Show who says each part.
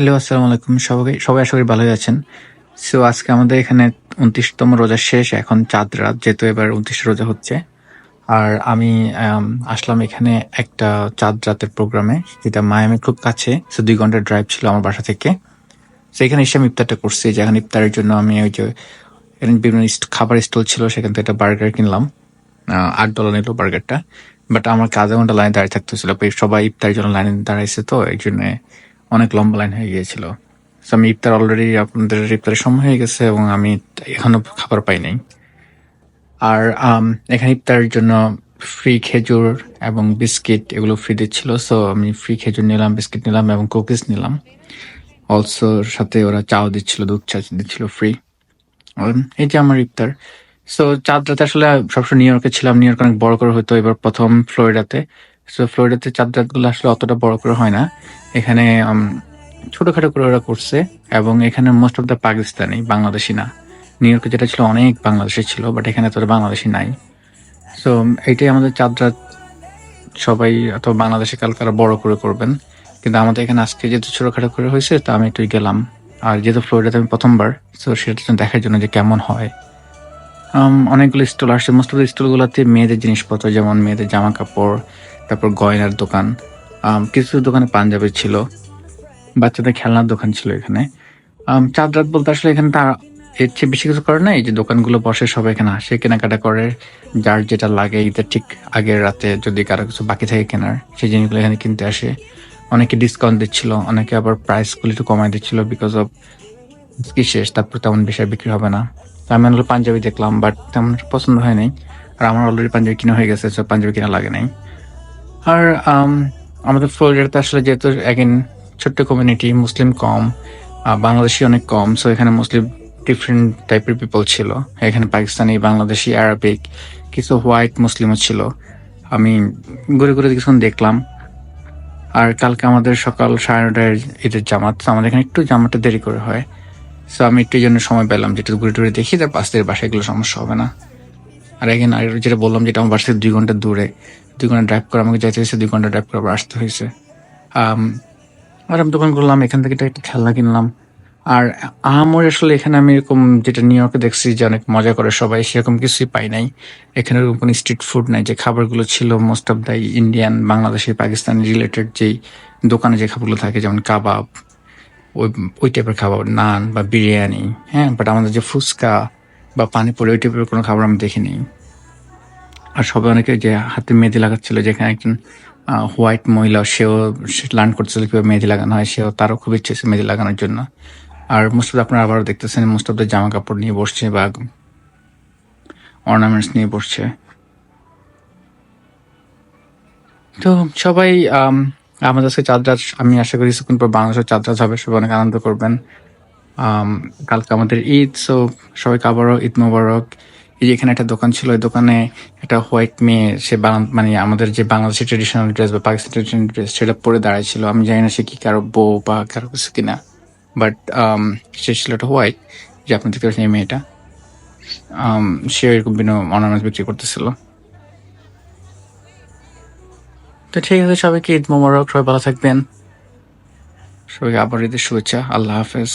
Speaker 1: Hello, আসসালামু আলাইকুম। সবাই সবাই আশা করি ভালোই আছেন। সো আজকে আমাদের এখানে উনত্রিশতম রোজা শেষ। এখন চাঁদ রাত, যেহেতু এবার উনত্রিশ রোজা হচ্ছে। আর আমি আসলাম এখানে একটা চাঁদ রাতের প্রোগ্রামে, যেটা মায়ামি খুব কাছে। সো দুই ঘণ্টার ড্রাইভ ছিল আমার বাসা থেকে। সো এখানে এসে আমি ইফতারটা করছি, যেখানে ইফতারের জন্য আমি ওই যে বিভিন্ন খাবার স্টল ছিল, সেখান থেকে একটা বার্গার কিনলাম। আট ডলার নিল বার্গারটা। বাট আমার আধা ঘণ্টা লাইনে দাঁড়িয়ে থাকতে হচ্ছিল সবাই ইফতারের জন্য লাইনে দাঁড়াইছে তো, এই জন্য অনেক লম্বা লাইন হয়ে গিয়েছিল। আমি ইফতার অলরেডি আপনাদের ইফতারের সময় হয়ে গেছে এবং আমি এখনও খাবার পাই নাই। আর আম, এখানে ইফতারের জন্য ফ্রি খেজুর এবং বিস্কিট এগুলো ফ্রি দিচ্ছিল। সো আমি ফ্রি খেজুর নিলাম বিস্কিট নিলাম এবং কুকিজ নিলাম। অলসো সাথে ওরা চাও দিচ্ছিল দুধ চা দিচ্ছিল ফ্রি এই যে আমার ইফতার। সো চাঁদ রাতে আসলে সবসময় নিউ ইয়র্কে ছিলাম। নিউ ইয়র্ক অনেক বড় করে হতো। এবার প্রথম ফ্লোরিডাতে সো ফ্লোরিডাতে চাঁদ রাতগুলো আসলে অতটা বড় করে হয় না। এখানে ছোটখাটো করে ওরা করছে এবং এখানে most of the Pakistani Bangladeshi না। নিউ ইয়র্কে যেটা ছিল অনেক বাংলাদেশি ছিল বাট এখানে তো বাংলাদেশি নাই। সো এইটাই আমাদের চাঁদ রাত সবাই অথবা বাংলাদেশে কালকারা বড় করে করবেন। কিন্তু আমাদের এখানে আজকে যেহেতু ছোটখাটো করে হয়েছে, তা আমি একটু গেলাম। আর যেহেতু ফ্লোরিডাতে আমি প্রথমবার সো সেটা দেখার জন্য যে কেমন হয়। অনেকগুলো স্টল আসছে মোস্ট অফ দ্য স্টলগুলোতে মেয়েদের জিনিসপত্র, যেমন মেয়েদের জামা কাপড় তারপর গয়নার দোকান। কিছু দোকানে পাঞ্জাবি ছিল। বাচ্চাদের খেলনার দোকান ছিল এখানে। চাঁদ রাত বলতে আসলে এখানে তা এর চেয়ে বেশি কিছু করে না এই যে দোকানগুলো বসে সবাই এখানে আসে, কেনাকাটা করে। যার যেটা লাগে ঈদের ঠিক আগের রাতে যদি কারও কিছু বাকি থাকে কেনার, সেই জিনিসগুলো এখানে কিনতে আসে। অনেকে ডিসকাউন্ট দিচ্ছিল, অনেকে আবার প্রাইসগুলো একটু কমাই দিচ্ছিল বিকজ অফ কি শেষ তারপর তেমন বেশি বিক্রি হবে না। তো আমি হলো পাঞ্জাবি দেখলাম বাট তেমন পছন্দ হয় নাই। আর আমার অলরেডি পাঞ্জাবি কিনা হয়ে গেছে সব পাঞ্জাবি কিনা লাগে নাই। আর আমাদের ফ্লোরিডাতে আসলে যেহেতু এগেন ছোট্ট কমিউনিটি মুসলিম কম বাংলাদেশি অনেক কম সো এখানে মুসলিম ডিফারেন্ট টাইপের পিপল ছিল। এখানে পাকিস্তানি, বাংলাদেশি আরবিক কিছু হোয়াইট মুসলিমও ছিল। আমি ঘুরে ঘুরে কিছুক্ষণ দেখলাম। আর কালকে আমাদের সকাল সাড়ে নটায় ঈদের জামাত আমাদের এখানে একটু জামাতটা দেরি করে হয়। সো আমি একটু জন্য সময় পেলাম যেটা ঘুরে টুরে দেখি তার পাশ থেকে বাসায় এগুলো সমস্যা হবে না। আর এখানে আর যেটা বললাম, যেটা আমার বাসা থেকে দুই ঘণ্টা দূরে দুই ঘণ্টা ড্রাইভ করে আমাকে যাইতে হয়েছে, দুই ঘণ্টা ড্রাইভ করে আবার আসতে হয়েছে। আর আমি দোকান করলাম এখান থেকে একটা খেলনা কিনলাম। আর আমার আসলে এখানে আমি এরকম যেটা নিউ ইয়র্কে দেখছি যে অনেক মজা করে সবাই, সেরকম কিছুই পাই নাই। এখানে ওরকম কোনো স্ট্রিট ফুড নাই, যে খাবারগুলো ছিল most of the Indian Bangladeshi, Pakistani related যেই দোকানে যে খাবারগুলো থাকে, যেমন কাবাব, ওই ওই টাইপের খাবার, নান বা বিরিয়ানি হ্যাঁ? বাট আমাদের যে ফুচকা বা পানিপুরি, ওই টাইপের কোনো খাবার আমি দেখিনি। আর সবাই অনেকে যে হাতে মেহেদি লাগাচ্ছিল যেখানে একজন হোয়াইট মহিলা সেও লার্ন করতেছিল কীভাবে মেহেদি লাগানো হয় সেও তারও খুব ইচ্ছে ছিল মেহেদি লাগানোর জন্য। আর অফ আপনারা আবারও দেখতেছেন অফ জামা কাপড় নিয়ে বসছে বা অর্নামেন্টস নিয়ে বসছে। তো সবাই আম, আমাদের আজকে চাঁদ রাত আমি আশা করি কিছুক্ষণ পর বাংলাদেশের চাঁদ রাত হবে সবাই অনেক আনন্দ করবেন। কালকে আমাদের ঈদ সো সবাইকে আবারও ঈদ মোবারক। এই যে এখানে একটা দোকান ছিল ওই দোকানে একটা হোয়াইট মেয়ে সে মানে আমাদের যে বাংলাদেশের ট্রেডিশনাল ড্রেস বা পাকিস্তান ট্রেডিশনাল ড্রেস সেটা পরে দাঁড়াইছিল। আমি জানি না সে কি কারও বউ বা কারও কিছু কিনা। বাট সে ছিল একটা হোয়াইট যে আপনি দেখতে পাচ্ছেন এই মেয়েটা। আম, সে এরকম বিভিন্ন অর্নামেন্টস বিক্রি করতেছিল। তো ঠিক আছে সবাইকে ঈদ মোবারক সবাই ভালো থাকবেন। সবাইকে আবার ঈদের শুভেচ্ছা। আল্লাহ হাফেজ।